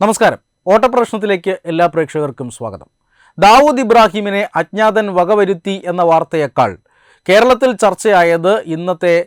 നമസ്കാരം. ഓട്ടപ്രശ്നത്തിലേക്ക് എല്ലാ പ്രേക്ഷകർക്കും സ്വാഗതം. ദാവൂദ് ഇബ്രാഹിമിനെ അജ്ഞാതൻ വകവരുത്തി എന്ന വാർത്തയേക്കാൾ കേരളത്തിൽ ചർച്ചയായത് ഇന്നത്തെ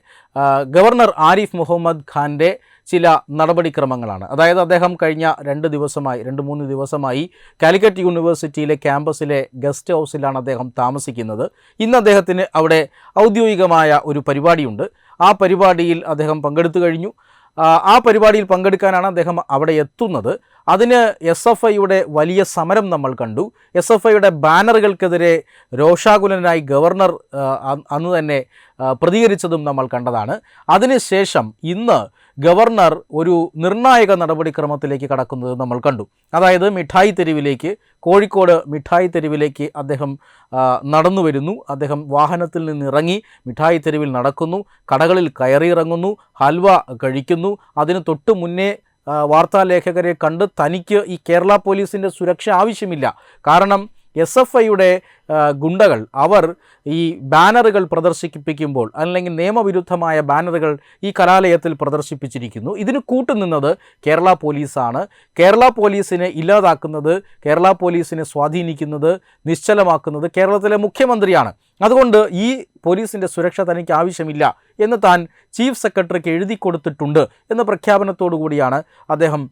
ഗവർണർ ആരിഫ് മുഹമ്മദ് ഖാന്റെ ചില നടപടിക്രമങ്ങളാണ്. അതായത് അദ്ദേഹം കഴിഞ്ഞ രണ്ട് ദിവസമായി രണ്ട് മൂന്ന് ദിവസമായി കാലിക്കറ്റ് യൂണിവേഴ്സിറ്റിയിലെ ക്യാമ്പസിലെ ഗസ്റ്റ് ഹൗസിലാണ് അദ്ദേഹം താമസിക്കുന്നത്. ഇന്ന് അദ്ദേഹത്തിന് അവിടെ ഔദ്യോഗികമായ ഒരു പരിപാടിയുണ്ട്. ആ പരിപാടിയിൽ അദ്ദേഹം പങ്കെടുത്തു കഴിഞ്ഞു. ആ, പരിപാടിയിൽ പങ്കെടുക്കാനാണ് അദ്ദേഹം അവിടെ എത്തുന്നത്. അതിന് എസ് എഫ് ഐയുടെ വലിയ സമരം നമ്മൾ കണ്ടു. എസ് എഫ് ഐയുടെ ബാനറുകൾക്കെതിരെ രോഷാകുലനായി ഗവർണർ അന്ന് തന്നെ പ്രതികരിച്ചതും നമ്മൾ കണ്ടതാണ്. അതിനുശേഷം ഇന്ന് ഗവർണർ ഒരു നിർണായക നടപടിക്രമത്തിലേക്ക് കടക്കുന്നത് നമ്മൾ കണ്ടു. അതായത് മിഠായി തെരുവിലേക്ക് കോഴിക്കോട് മിഠായി തെരുവിലേക്ക് അദ്ദേഹം നടന്നു വരുന്നു. അദ്ദേഹം വാഹനത്തിൽ നിന്ന് ഇറങ്ങി മിഠായി തെരുവിൽ നടക്കുന്നു. കടകളിൽ കയറിയിറങ്ങുന്നു ഹൽവ കഴിക്കുന്നു. അതിന് തൊട്ട് മുന്നേ വാർത്താലേഖകരെ കണ്ട് തനിക്ക് ഈ കേരള പോലീസിന്റെ സുരക്ഷ ആവശ്യമില്ല. കാരണം എസ് എഫ് ഐയുടെ ഗുണ്ടകൾ അവർ ഈ ബാനറുകൾ പ്രദർശിപ്പിക്കുമ്പോൾ അല്ലെങ്കിൽ നിയമവിരുദ്ധമായ ബാനറുകൾ ഈ കലാലയത്തിൽ പ്രദർശിപ്പിച്ചിരിക്കുന്നു. ഇതിന് കൂട്ടുനിന്നത് കേരള പോലീസാണ്. കേരള പോലീസിനെ ഇല്ലാതാക്കുന്നത് കേരള പോലീസിനെ സ്വാധീനിക്കുന്നത് നിശ്ചലമാക്കുന്നത് കേരളത്തിലെ മുഖ്യമന്ത്രിയാണ്. അതുകൊണ്ട് ഈ പോലീസിന്റെ സുരക്ഷ തനിക്ക് ആവശ്യമില്ല. എന്ന് താൻ ചീഫ് സെക്രട്ടറിക്ക് എഴുതി കൊടുത്തിട്ടുണ്ട് എന്ന പ്രഖ്യാപനത്തോടു കൂടിയാണ് അദ്ദേഹം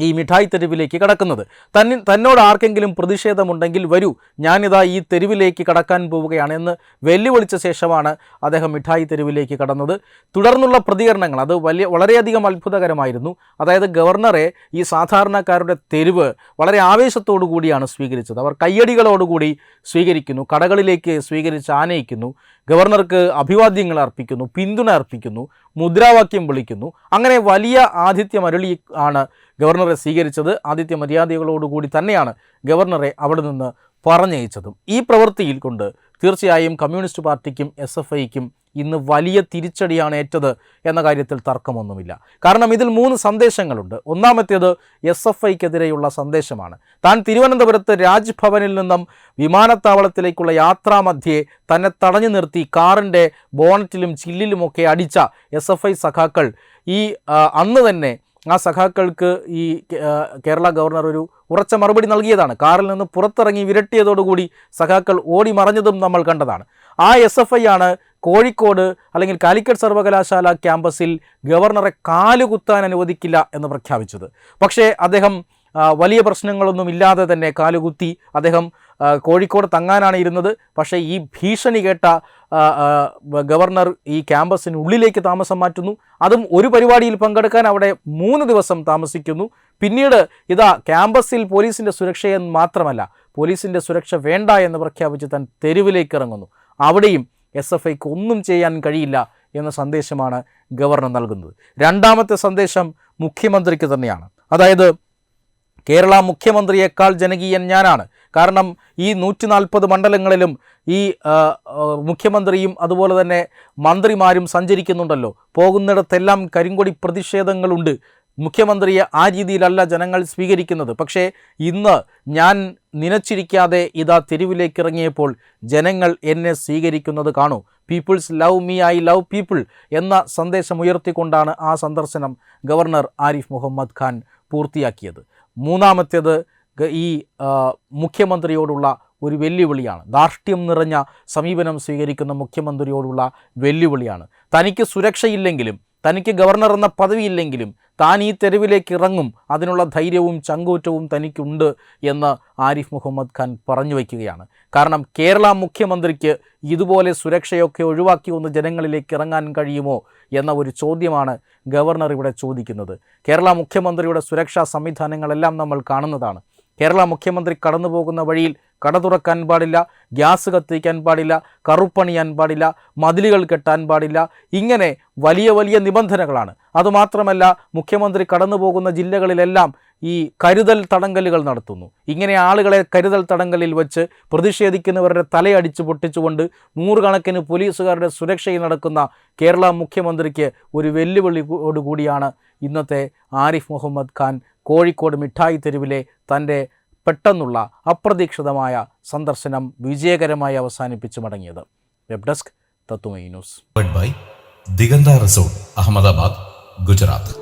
ഈ മിഠായി തെരുവിലേക്ക് കടക്കുന്നത്. തന്നെ തന്നോട് ആർക്കെങ്കിലും പ്രതിഷേധമുണ്ടെങ്കിൽ വരൂ. ഞാനിതാ ഈ തെരുവിലേക്ക് കടക്കാൻ പോവുകയാണ് എന്ന് വെല്ലുവിളിച്ച ശേഷമാണ് അദ്ദേഹം മിഠായി തെരുവിലേക്ക് കടന്നത്. തുടർന്നുള്ള പ്രതികരണങ്ങൾ അത് വലിയ വളരെയധികം അത്ഭുതകരമായിരുന്നു. അതായത് ഗവർണറെ ഈ സാധാരണക്കാരുടെ തെരുവ് വളരെ ആവേശത്തോടു കൂടിയാണ് സ്വീകരിച്ചത്. അവർ കയ്യടികളോടുകൂടി സ്വീകരിക്കുന്നു കടകളിലേക്ക് സ്വീകരിച്ച് ആനയിക്കുന്നു ഗവർണർക്ക് അഭിവാദ്യങ്ങൾ അർപ്പിക്കുന്നു പിന്തുണ അർപ്പിക്കുന്നു മുദ്രാവാക്യം വിളിക്കുന്നു. അങ്ങനെ വലിയ ആതിഥ്യം അരുളി ആണ് ഗവർണറെ സ്വീകരിച്ചത് ആദ്യത്തെ മര്യാദകളോടുകൂടി തന്നെയാണ് ഗവർണറെ അവിടെ നിന്ന് പറഞ്ഞയച്ചതും. ഈ പ്രവൃത്തിയിൽ കൊണ്ട് തീർച്ചയായും കമ്മ്യൂണിസ്റ്റ് പാർട്ടിക്കും എസ് എഫ് ഐക്കും ഇന്ന് വലിയ തിരിച്ചടിയാണ് ഏറ്റത് എന്ന കാര്യത്തിൽ തർക്കമൊന്നുമില്ല. കാരണം ഇതിൽ മൂന്ന് സന്ദേശങ്ങളുണ്ട്. ഒന്നാമത്തേത് എസ് എഫ് ഐക്കെതിരെയുള്ള സന്ദേശമാണ്. താൻ തിരുവനന്തപുരത്ത് രാജ്ഭവനിൽ നിന്നും വിമാനത്താവളത്തിലേക്കുള്ള യാത്രാമധ്യേ തന്നെ തടഞ്ഞു നിർത്തി കാറിന്റെ ബോണറ്റിലും ചില്ലിലുമൊക്കെ അടിച്ച എസ് എഫ് ഐ സഖാക്കൾ ഈ അന്ന് തന്നെ ആ സഖാക്കൾക്ക് ഈ കേരള ഗവർണർ ഒരു ഉറച്ച മറുപടി നൽകിയതാണ്. കാറിൽ നിന്ന് പുറത്തിറങ്ങി വിരട്ടിയതോടുകൂടി സഖാക്കൾ ഓടി മറഞ്ഞതും നമ്മൾ കണ്ടതാണ്. ആ എസ് എഫ് ഐ ആണ് കോഴിക്കോട് അല്ലെങ്കിൽ കാലിക്കറ്റ് സർവകലാശാല ക്യാമ്പസിൽ ഗവർണറെ കാലുകുത്താൻ അനുവദിക്കില്ല എന്ന് പ്രഖ്യാപിച്ചത്. പക്ഷേ അദ്ദേഹം വലിയ പ്രശ്നങ്ങളൊന്നും ഇല്ലാതെ തന്നെ കാലുകുത്തി അദ്ദേഹം കോഴിക്കോട് തങ്ങാനാണ് ഇരുന്നത്. പക്ഷേ ഈ ഭീഷണി കേട്ട ഗവർണർ ഈ ക്യാമ്പസിനുള്ളിലേക്ക് താമസം മാറ്റുന്നു. അതും ഒരു പരിപാടിയിൽ പങ്കെടുക്കാൻ അവിടെ മൂന്ന് ദിവസം താമസിക്കുന്നു. പിന്നീട് ഇതാ ക്യാമ്പസിൽ പോലീസിന്റെ സുരക്ഷയെന്ന് മാത്രമല്ല പോലീസിന്റെ സുരക്ഷ വേണ്ട എന്ന് പ്രഖ്യാപിച്ച് താൻ തെരുവിലേക്ക് ഇറങ്ങുന്നു. അവിടെയും എസ് എഫ് ഐക്ക് ഒന്നും ചെയ്യാൻ കഴിയില്ല എന്ന സന്ദേശമാണ് ഗവർണർ നൽകുന്നത്. രണ്ടാമത്തെ സന്ദേശം മുഖ്യമന്ത്രിക്ക് തന്നെയാണ്. അതായത് കേരള മുഖ്യമന്ത്രിയേക്കാൾ ജനകീയൻ ഞാനാണ്. കാരണം ഈ നൂറ്റി നാൽപ്പത് മണ്ഡലങ്ങളിലും ഈ മുഖ്യമന്ത്രിയും അതുപോലെ തന്നെ മന്ത്രിമാരും സഞ്ചരിക്കുന്നുണ്ടല്ലോ. പോകുന്നിടത്തെല്ലാം കരിങ്കൊടി പ്രതിഷേധങ്ങളുണ്ട്. മുഖ്യമന്ത്രിയെ ആ രീതിയിലല്ല ജനങ്ങൾ സ്വീകരിക്കുന്നത്. പക്ഷേ ഇന്ന് ഞാൻ നനച്ചിരിക്കാതെ ഇതാ തെരുവിലേക്ക് ഇറങ്ങിയപ്പോൾ ജനങ്ങൾ എന്നെ സ്വീകരിക്കുന്നത് കാണൂ. Peoples love me I love people എന്ന സന്ദേശം ഉയർത്തിക്കൊണ്ടാണ് ആ സന്ദർശനം ഗവർണർ ആരിഫ് മുഹമ്മദ് ഖാൻ പൂർത്തിയാക്കിയത്. മൂന്നാമത്തേത് ഈ മുഖ്യമന്ത്രിയോടുള്ള ഒരു വെല്ലുവിളിയാണ്. ധാർഷ്ട്യം നിറഞ്ഞ സമീപനം സ്വീകരിക്കുന്ന മുഖ്യമന്ത്രിയോടുള്ള വെല്ലുവിളിയാണ്. തനിക്ക് സുരക്ഷയില്ലെങ്കിലും തനിക്ക് ഗവർണർ എന്ന പദവിയില്ലെങ്കിലും താൻ ഈ തെരുവിലേക്ക് ഇറങ്ങും. അതിനുള്ള ധൈര്യവും ചങ്കൂറ്റവും തനിക്കുണ്ട് എന്ന് ആരിഫ് മുഹമ്മദ് ഖാൻ പറഞ്ഞു വയ്ക്കുകയാണ്. കാരണം കേരള മുഖ്യമന്ത്രിക്ക് ഇതുപോലെ സുരക്ഷയൊക്കെ ഒഴിവാക്കി ഒന്ന് ജനങ്ങളിലേക്ക് ഇറങ്ങാൻ കഴിയുമോ എന്ന ഒരു ചോദ്യമാണ് ഗവർണർ ഇവിടെ ചോദിക്കുന്നത്. കേരള മുഖ്യമന്ത്രിയുടെ സുരക്ഷാ സംവിധാനങ്ങളെല്ലാം നമ്മൾ കാണുന്നതാണ്. കേരള മുഖ്യമന്ത്രി കടന്നു പോകുന്ന വഴിയിൽ കട തുറക്കാൻ പാടില്ല ഗ്യാസ് കത്തിക്കാൻ പാടില്ല കറുപ്പണിയാൻ പാടില്ല മതിലുകൾ കെട്ടാൻ പാടില്ല ഇങ്ങനെ വലിയ വലിയ നിബന്ധനകളാണ്. അതുമാത്രമല്ല മുഖ്യമന്ത്രി കടന്നു പോകുന്ന ജില്ലകളിലെല്ലാം ഈ കരുതൽ തടങ്കലുകൾ നടത്തുന്നു. ഇങ്ങനെ ആളുകളെ കരുതൽ തടങ്കലിൽ വെച്ച് പ്രതിഷേധിക്കുന്നവരുടെ തലയടിച്ച് പൊട്ടിച്ചുകൊണ്ട് നൂറുകണക്കിന് പോലീസുകാരുടെ സുരക്ഷയിൽ നടക്കുന്ന കേരള മുഖ്യമന്ത്രിക്ക് ഒരു വെല്ലുവിളിയോടുകൂടിയാണ് ഇന്നത്തെ ആരിഫ് മുഹമ്മദ് ഖാൻ കോഴിക്കോട് മിഠായി തെരുവിലെ തന്റെ പെട്ടെന്നുള്ള അപ്രതീക്ഷിതമായ സന്ദർശനം വിജയകരമായി അവസാനിപ്പിച്ച് മടങ്ങിയത് web desk Tattvamayi news by Diganta resort Ahmedabad Gujarat.